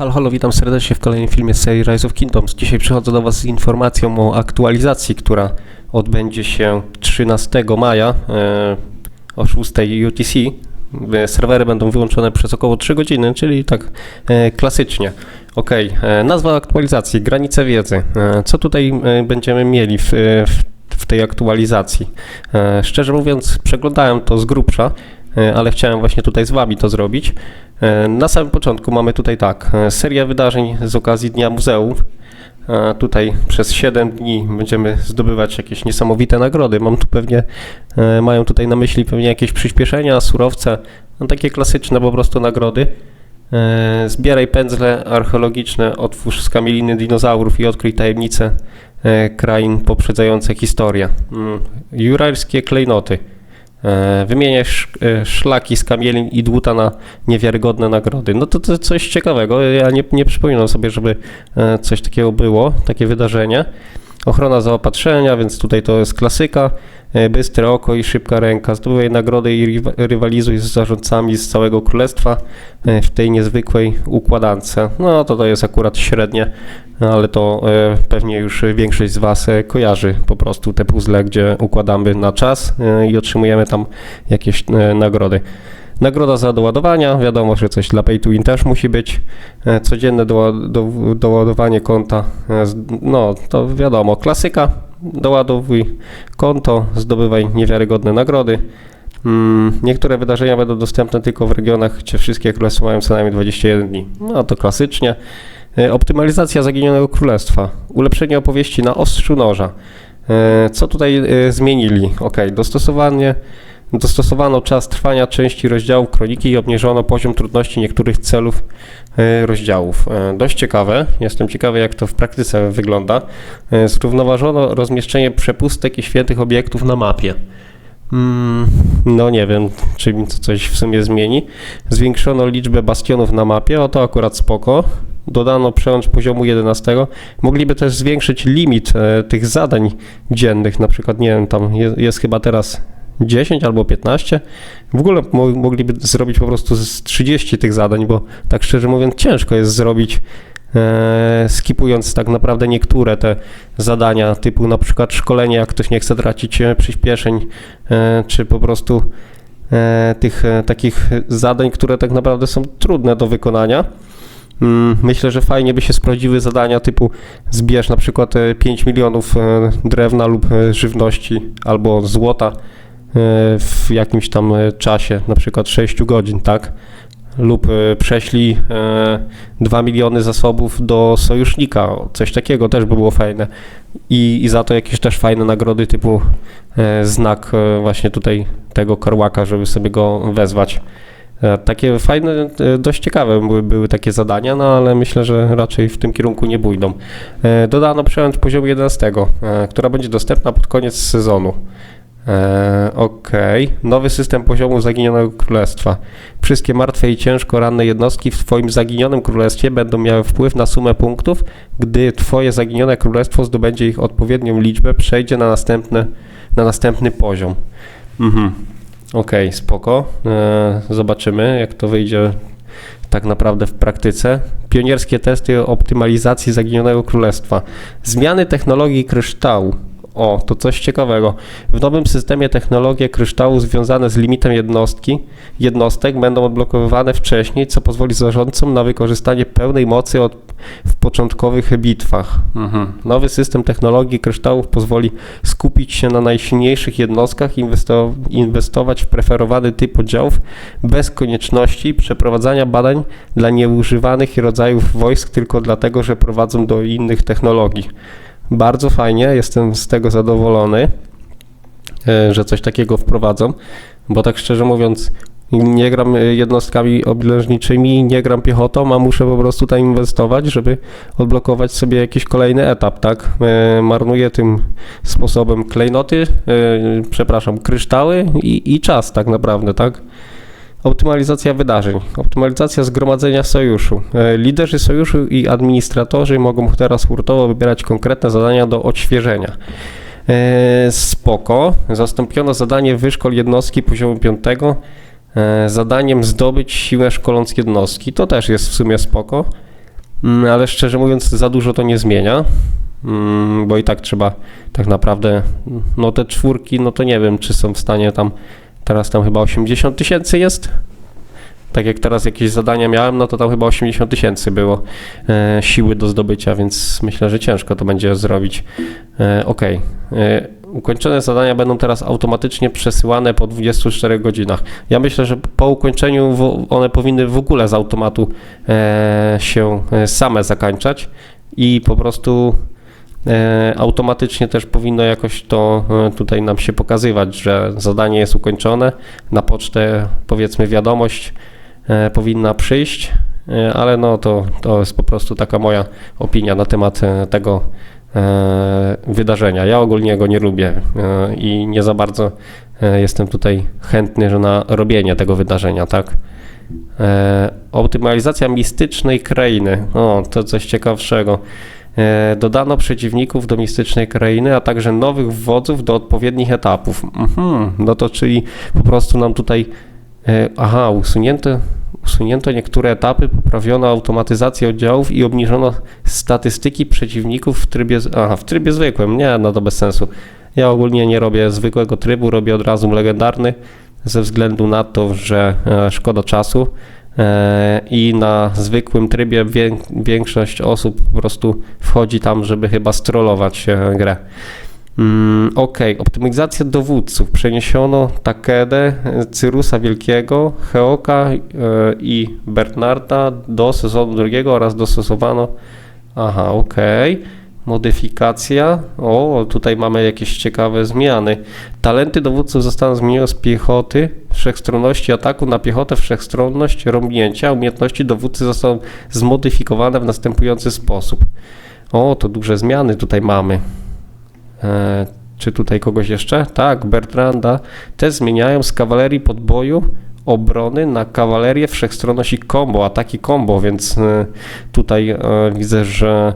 Halo, halo, witam serdecznie w kolejnym filmie z serii Rise of Kingdoms. Dzisiaj przychodzę do Was z informacją o aktualizacji, która odbędzie się 13 maja e, o 6 UTC. E, Serwery będą wyłączone przez około 3 godziny, czyli tak e, klasycznie. Ok, e, nazwa aktualizacji, granice wiedzy. E, co tutaj e, będziemy mieli w, w, w tej aktualizacji? E, szczerze mówiąc, przeglądałem to z grubsza, e, ale chciałem właśnie tutaj z Wami to zrobić. E, Na samym początku mamy tutaj tak, e, seria wydarzeń z okazji Dnia Muzeum. E, Tutaj przez 7 dni będziemy zdobywać jakieś niesamowite nagrody. Mam tu pewnie, e, mają tutaj na myśli pewnie jakieś przyspieszenia, surowce, no takie klasyczne po prostu nagrody. E, Zbieraj pędzle archeologiczne, otwórz skamieliny dinozaurów i odkryj tajemnice e, krain poprzedzające historię. Mm, Jurajskie klejnoty. E, Wymieniaj sz, e, szlaki z kamielin i dłuta na niewiarygodne nagrody. No to, to coś ciekawego. Ja nie, nie przypominam sobie, żeby e, coś takiego było, takie wydarzenie. Ochrona zaopatrzenia, więc tutaj to jest klasyka. E, Bystre oko i szybka ręka. Zdobywaj nagrody i rywalizuj z zarządcami z całego królestwa e, w tej niezwykłej układance. No to to jest akurat średnie, ale to e, pewnie już większość z Was kojarzy po prostu te puzzle, gdzie układamy na czas i otrzymujemy tam jakieś nagrody. Nagroda za doładowania, wiadomo, że coś dla pay to win też musi być. E, Codzienne doła- do, doładowanie konta, e, no to wiadomo, klasyka. Doładowuj konto, zdobywaj niewiarygodne nagrody. Mm, Niektóre wydarzenia będą dostępne tylko w regionach, gdzie wszystkie królestwa mają co najmniej 21 dni. No to klasycznie. E, Optymalizacja zaginionego królestwa. Ulepszenie opowieści na ostrzu noża. Co tutaj zmienili? Ok, dostosowanie, dostosowano czas trwania części rozdziałów kroniki i obniżono poziom trudności niektórych celów e, rozdziałów. E, Dość ciekawe. Jestem ciekawy, jak to w praktyce wygląda. E, Zrównoważono rozmieszczenie przepustek i świętych obiektów na mapie. Mm, no nie wiem, czy mi to coś w sumie zmieni. Zwiększono liczbę bastionów na mapie, o to akurat spoko. Dodano przełącz poziomu 11. Mogliby też zwiększyć limit tych zadań dziennych, na przykład, nie wiem, tam jest, jest chyba teraz 10 albo 15. W ogóle mo mogliby zrobić po prostu z 30 tych zadań, bo tak szczerze mówiąc ciężko jest zrobić e, skipując tak naprawdę niektóre te zadania, typu na przykład szkolenie, jak ktoś nie chce tracić e, przyspieszeń, e, czy po prostu tych takich zadań, które tak naprawdę są trudne do wykonania. Mm, Myślę, że fajnie by się sprawdziły zadania typu zbierz na przykład e, 5 milionów drewna lub żywności albo złota w jakimś tam e, czasie, na przykład 6 godzin, tak? Lub e, prześlij e, 2 miliony zasobów do sojusznika, coś takiego też by było fajne. I, i za to jakieś też fajne nagrody typu e, znak e, właśnie tutaj tego karłaka, żeby sobie go wezwać. E, Takie fajne, e, dość ciekawe były, były takie zadania, no ale myślę, że raczej w tym kierunku nie pójdą. E, Dodano przełęcz poziomu 11, e, która będzie dostępna pod koniec sezonu. E, Okej, nowy system poziomu zaginionego królestwa. Wszystkie martwe i ciężko ranne jednostki w Twoim zaginionym królestwie będą miały wpływ na sumę punktów, gdy Twoje zaginione królestwo zdobędzie ich odpowiednią liczbę, przejdzie na, następne, na następny poziom. Mhm. Okej, spoko. E, zobaczymy, jak to wyjdzie tak naprawdę w praktyce. Pionierskie testy optymalizacji zaginionego królestwa. Zmiany technologii kryształu. O, to coś ciekawego. W nowym systemie technologie kryształu związane z limitem jednostki, jednostek będą odblokowywane wcześniej, co pozwoli zarządcom na wykorzystanie pełnej mocy od, w początkowych bitwach. Mhm. Nowy system technologii kryształów pozwoli skupić się na najsilniejszych jednostkach inwesto- inwestować w preferowany typ oddziałów bez konieczności przeprowadzania badań dla nieużywanych rodzajów wojsk tylko dlatego, że prowadzą do innych technologii. Bardzo fajnie, jestem z tego zadowolony, e, że coś takiego wprowadzą, bo tak szczerze mówiąc, nie gram jednostkami oblężniczymi, nie gram piechotą, a muszę po prostu tam inwestować, żeby odblokować sobie jakiś kolejny etap, tak? E, Marnuję tym sposobem klejnoty, e, przepraszam, kryształy i, i czas tak naprawdę, tak? Optymalizacja wydarzeń, optymalizacja zgromadzenia sojuszu. E, Liderzy sojuszu i administratorzy mogą teraz hurtowo wybierać konkretne zadania do odświeżenia. E, Spoko. Zastąpiono zadanie wyszkol jednostki poziomu 5 zadaniem zdobyć siłę szkoląc jednostki. To też jest w sumie spoko. Mm, ale szczerze mówiąc za dużo to nie zmienia, mm, bo i tak trzeba tak naprawdę, no te czwórki, no to nie wiem, czy są w stanie tam, teraz tam chyba 80 tysięcy jest, tak jak teraz jakieś zadania miałem, no to tam chyba 80 tysięcy było e, siły do zdobycia, więc myślę, że ciężko to będzie zrobić. E, ok. E, ukończone zadania będą teraz automatycznie przesyłane po 24 godzinach. Ja myślę, że po ukończeniu w, one powinny w ogóle z automatu e, się e, same zakończać i po prostu automatycznie też powinno jakoś to e, tutaj nam się pokazywać, że zadanie jest ukończone. Na pocztę powiedzmy wiadomość e, powinna przyjść, e, ale no to, to jest po prostu taka moja opinia na temat e, tego e, wydarzenia. Ja ogólnie go nie lubię e, i nie za bardzo e, jestem tutaj chętny na robienie tego wydarzenia, tak? E, optymalizacja mistycznej krainy. O, to coś ciekawszego. E, dodano przeciwników do mistycznej krainy, a także nowych wodzów do odpowiednich etapów. Mhm, no to czyli po prostu nam tutaj. E, aha, usunięto, usunięto niektóre etapy, poprawiono automatyzację oddziałów i obniżono statystyki przeciwników w trybie. Aha, w trybie zwykłym. Nie, no to bez sensu. Ja ogólnie nie robię zwykłego trybu, robię od razu legendarny ze względu na to, że e, szkoda czasu i na zwykłym trybie wię, większość osób po prostu wchodzi tam, żeby chyba strollować e, grę. Mm, ok, optymalizacja dowódców. Przeniesiono Takedę, e, Cyrusa Wielkiego, Heoka e, i Bernarda do sezonu drugiego oraz dostosowano. Aha, ok. Modyfikacja. O, tutaj mamy jakieś ciekawe zmiany. Talenty dowódców zostaną zmienione z piechoty, wszechstronności ataku na piechotę, wszechstronność rąbnięcia. Umiejętności dowódcy zostaną zmodyfikowane w następujący sposób. O, to duże zmiany tutaj mamy. E, czy tutaj kogoś jeszcze? Tak, Bertranda. Te zmieniają z kawalerii podboju obrony na kawalerię wszechstronność i combo, ataki combo, więc e, tutaj e, widzę, że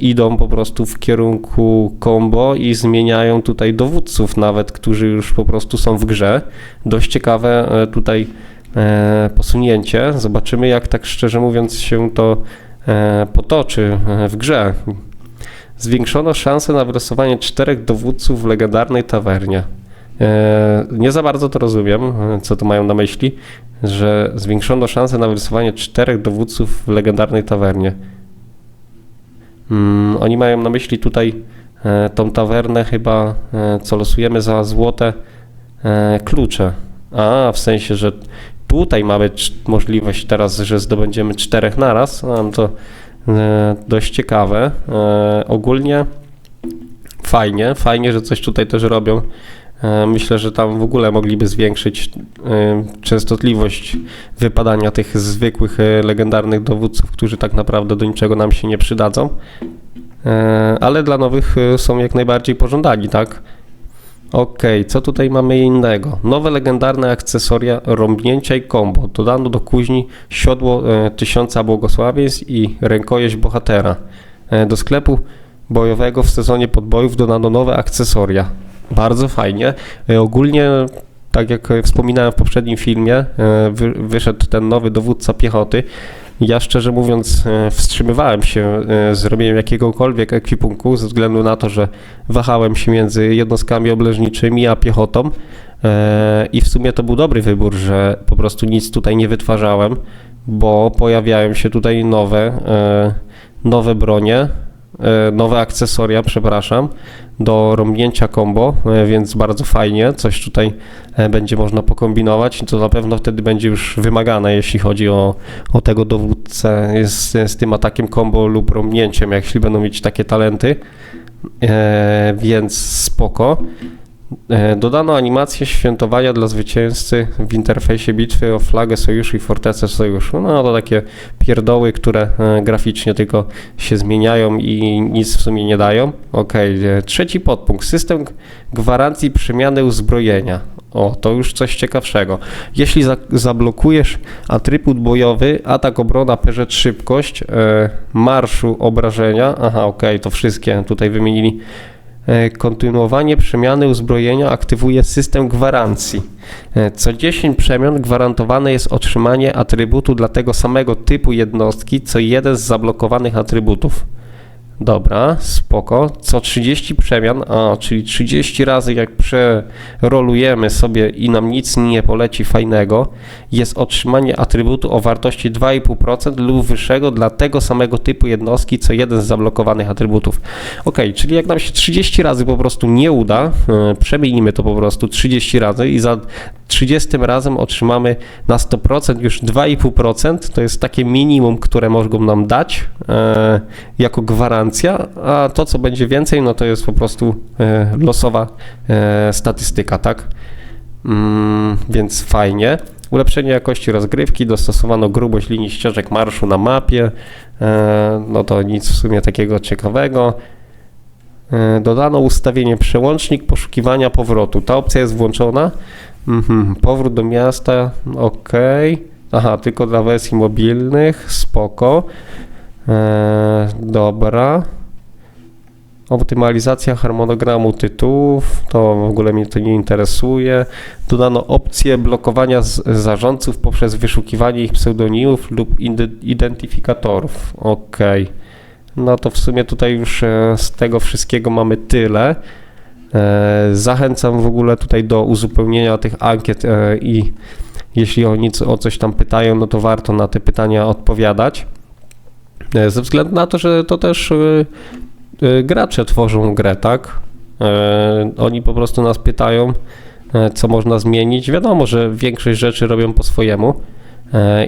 idą po prostu w kierunku combo i zmieniają tutaj dowódców nawet, którzy już po prostu są w grze. Dość ciekawe e, tutaj e, posunięcie. Zobaczymy jak tak szczerze mówiąc się to e, potoczy w grze. Zwiększono szanse na wylosowanie czterech dowódców w legendarnej tawernie. Nie za bardzo to rozumiem, co tu mają na myśli, że zwiększono szanse na wylosowanie czterech dowódców w legendarnej tawernie. Mm, oni mają na myśli tutaj e, tą tawernę chyba, e, co losujemy za złote e, klucze. A, w sensie, że tutaj mamy możliwość teraz, że zdobędziemy czterech naraz, no to e, dość ciekawe. E, ogólnie fajnie, fajnie, że coś tutaj też robią. E, Myślę, że tam w ogóle mogliby zwiększyć e, częstotliwość wypadania tych zwykłych, e, legendarnych dowódców, którzy tak naprawdę do niczego nam się nie przydadzą. Ale dla nowych są jak najbardziej pożądani, tak? Okej, co tutaj mamy innego? Nowe legendarne akcesoria rąbnięcia i combo. Dodano do kuźni siodło tysiąca błogosławieństw i rękojeść bohatera. Do sklepu bojowego w sezonie podbojów dodano nowe akcesoria. Bardzo fajnie. E, ogólnie, tak jak wspominałem w poprzednim filmie, e, wy, wyszedł ten nowy dowódca piechoty. Ja szczerze mówiąc e, wstrzymywałem się z robieniem jakiegokolwiek ekwipunku ze względu na to, że wahałem się między jednostkami obleżniczymi a piechotą i w sumie to był dobry wybór, że po prostu nic tutaj nie wytwarzałem, bo pojawiają się tutaj nowe, nowe bronie, nowe akcesoria, przepraszam, do rąbnięcia combo, e, więc bardzo fajnie, coś tutaj e, będzie można pokombinować to na pewno wtedy będzie już wymagane, jeśli chodzi o, o tego dowódcę z, z tym atakiem combo lub rąbnięciem, jeśli będą mieć takie talenty, e, więc spoko. E, Dodano animację świętowania dla zwycięzcy w interfejsie bitwy o flagę sojuszu i fortecę sojuszu. No to takie pierdoły, które e, graficznie tylko się zmieniają i nic w sumie nie dają. Okej, e, trzeci podpunkt. System gwarancji przemiany uzbrojenia. O, to już coś ciekawszego. Jeśli za, zablokujesz atrybut bojowy, atak, obrona, perzet, szybkość, marszu, obrażenia, aha, okej, to wszystkie tutaj wymienili Kontynuowanie przemiany uzbrojenia aktywuje system gwarancji. E, Co 10 przemian gwarantowane jest otrzymanie atrybutu dla tego samego typu jednostki, co jeden z zablokowanych atrybutów. Dobra, spoko. Co 30 przemian, a czyli 30 razy jak przerolujemy sobie i nam nic nie poleci fajnego, jest otrzymanie atrybutu o wartości 2,5% lub wyższego dla tego samego typu jednostki, co jeden z zablokowanych atrybutów. Ok, czyli jak nam się 30 razy po prostu nie uda, e, przemienimy to po prostu 30 razy i za 30 razem otrzymamy na 100% już 2,5%. To jest takie minimum, które mogą nam dać e, jako gwarancja, a to co będzie więcej, no to jest po prostu e, losowa e, statystyka, tak? Mm, więc fajnie. Ulepszenie jakości rozgrywki, dostosowano grubość linii ścieżek marszu na mapie. E, no to nic w sumie takiego ciekawego. Dodano ustawienie przełącznik poszukiwania powrotu. Ta opcja jest włączona. Mhm. Powrót do miasta, ok. Aha, tylko dla wersji mobilnych, spoko. E, dobra. Optymalizacja harmonogramu tytułów, to w ogóle mnie to nie interesuje. Dodano opcję blokowania zarządców poprzez wyszukiwanie ich pseudonimów lub identyfikatorów. Ok. No to w sumie tutaj już e, z tego wszystkiego mamy tyle. E, Zachęcam w ogóle tutaj do uzupełnienia tych ankiet e, i jeśli oni o coś tam pytają, no to warto na te pytania odpowiadać. E, Ze względu na to, że to też e, e, gracze tworzą grę, tak? Oni po prostu nas pytają, co można zmienić. Wiadomo, że większość rzeczy robią po swojemu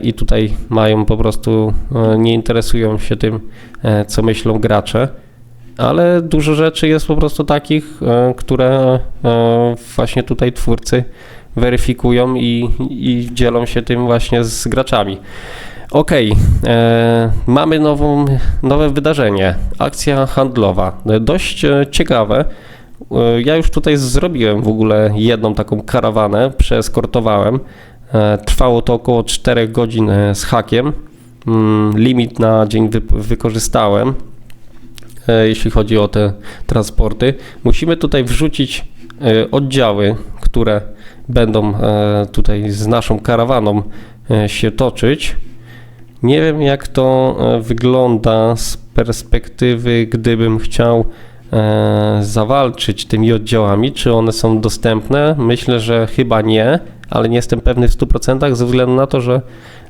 i tutaj mają po prostu, nie interesują się tym, co myślą gracze ale dużo rzeczy jest po prostu takich, które właśnie tutaj twórcy weryfikują i, i dzielą się tym właśnie z graczami. Okej, e, mamy nową, nowe wydarzenie, akcja handlowa. E, Dość e, ciekawe. Ja już tutaj zrobiłem w ogóle jedną taką karawanę, przeeskortowałem. E, Trwało to około 4 godzin z hakiem. Mm, Limit na dzień wy, wykorzystałem jeśli chodzi o te transporty. Musimy tutaj wrzucić oddziały, które będą tutaj z naszą karawaną się toczyć. Nie wiem, jak to e, wygląda z perspektywy, gdybym chciał e, zawalczyć tymi oddziałami, czy one są dostępne. Myślę, że chyba nie, ale nie jestem pewny w 100% ze względu na to, że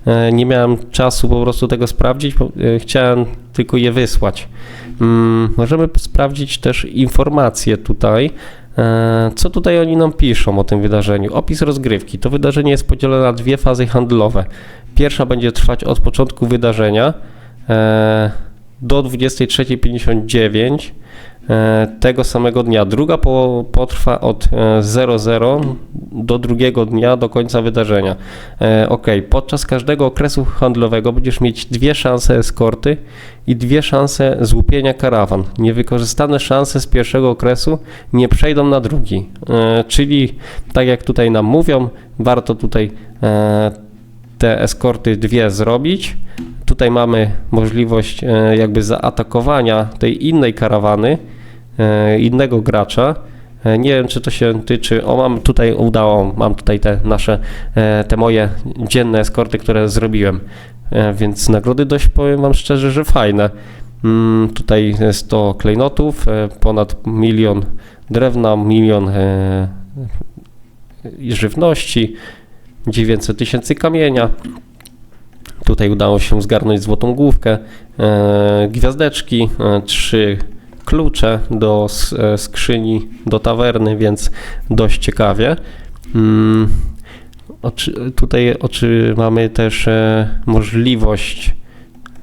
e, nie miałem czasu po prostu tego sprawdzić. Chciałem tylko je wysłać. Mm, Możemy sprawdzić też informacje tutaj. E, Co tutaj oni nam piszą o tym wydarzeniu? Opis rozgrywki. To wydarzenie jest podzielone na dwie fazy handlowe. Pierwsza będzie trwać od początku wydarzenia e, do 23.59 e, tego samego dnia. Druga po, potrwa od e, 00 do drugiego dnia do końca wydarzenia. E, ok, podczas każdego okresu handlowego będziesz mieć dwie szanse eskorty i dwie szanse złupienia karawan. Niewykorzystane szanse z pierwszego okresu nie przejdą na drugi. E, czyli tak jak tutaj nam mówią, warto tutaj e, te eskorty dwie zrobić. Tutaj mamy możliwość e, jakby zaatakowania tej innej karawany, e, innego gracza. E, Nie wiem, czy to się tyczy. O, mam tutaj udało, mam tutaj te nasze, e, te moje dzienne eskorty, które zrobiłem. E, Więc nagrody dość powiem Wam szczerze, że fajne. Mm, Tutaj 100 klejnotów, e, ponad milion drewna, milion e, żywności, 900 tysięcy kamienia. Tutaj udało się zgarnąć złotą główkę, e, gwiazdeczki, e, trzy klucze do e, skrzyni, do tawerny, więc dość ciekawie. Mm, tutaj mamy też e, możliwość,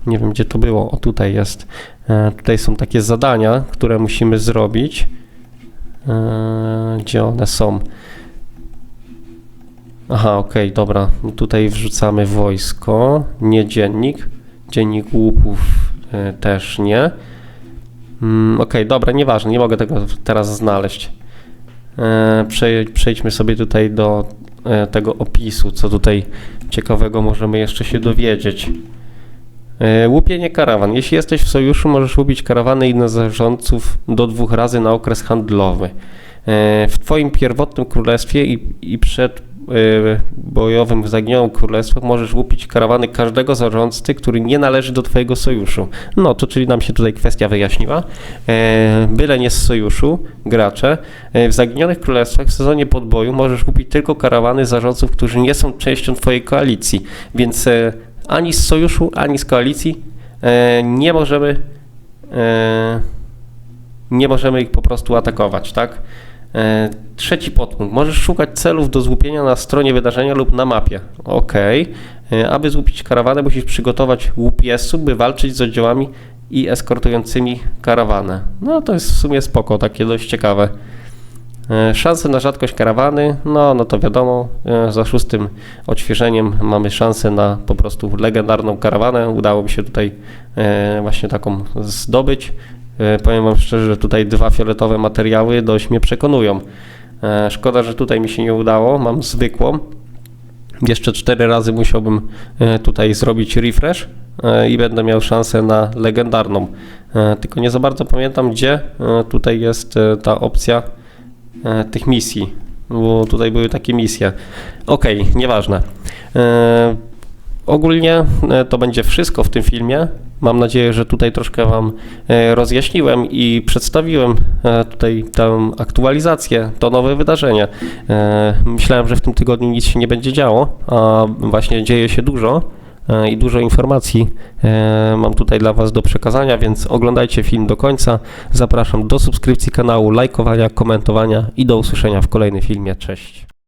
nie wiem gdzie to było, o tutaj jest, e, tutaj są takie zadania, które musimy zrobić. Gdzie one są? Aha, okej, dobra. Tutaj wrzucamy wojsko, nie dziennik. Dziennik łupów też nie. Mm, okej, dobra, nieważne, nie mogę tego teraz znaleźć. E, przej- przejdźmy sobie tutaj do e, tego opisu, co tutaj ciekawego możemy jeszcze się dowiedzieć. E, Łupienie karawan. Jeśli jesteś w sojuszu, możesz łupić karawany innych zarządców do dwóch razy na okres handlowy. W Twoim pierwotnym królestwie i, i przed bojowym w zaginionym królestwie możesz łupić karawany każdego zarządcy, który nie należy do Twojego sojuszu. No to czyli nam się tutaj kwestia wyjaśniła. E, Byle nie z sojuszu, gracze. E, W zaginionych królestwach w sezonie podboju możesz łupić tylko karawany zarządców, którzy nie są częścią Twojej koalicji. Więc e, ani z sojuszu, ani z koalicji nie możemy nie możemy ich po prostu atakować, tak? E, Trzeci podpunkt. Możesz szukać celów do złupienia na stronie wydarzenia lub na mapie. Ok. E, Aby złupić karawanę, musisz przygotować łupiesów, by walczyć z oddziałami i eskortującymi karawanę. No to jest w sumie spoko, takie dość ciekawe. E, Szanse na rzadkość karawany, no, no to wiadomo, za szóstym odświeżeniem mamy szansę na po prostu legendarną karawanę. Udało mi się tutaj właśnie taką zdobyć. E, Powiem Wam szczerze, że tutaj dwa fioletowe materiały dość mnie przekonują. E, Szkoda, że tutaj mi się nie udało, mam zwykłą. Jeszcze cztery razy musiałbym e, tutaj zrobić refresh i będę miał szansę na legendarną. Tylko nie za bardzo pamiętam, gdzie tutaj jest ta opcja tych misji, bo tutaj były takie misje. Okej, nieważne. Ogólnie e, to będzie wszystko w tym filmie. Mam nadzieję, że tutaj troszkę Wam e, rozjaśniłem i przedstawiłem e, tutaj tę aktualizację, to nowe wydarzenie. Myślałem, że w tym tygodniu nic się nie będzie działo, a właśnie dzieje się dużo i dużo informacji mam tutaj dla Was do przekazania, więc oglądajcie film do końca. Zapraszam do subskrypcji kanału, lajkowania, komentowania i do usłyszenia w kolejnym filmie. Cześć.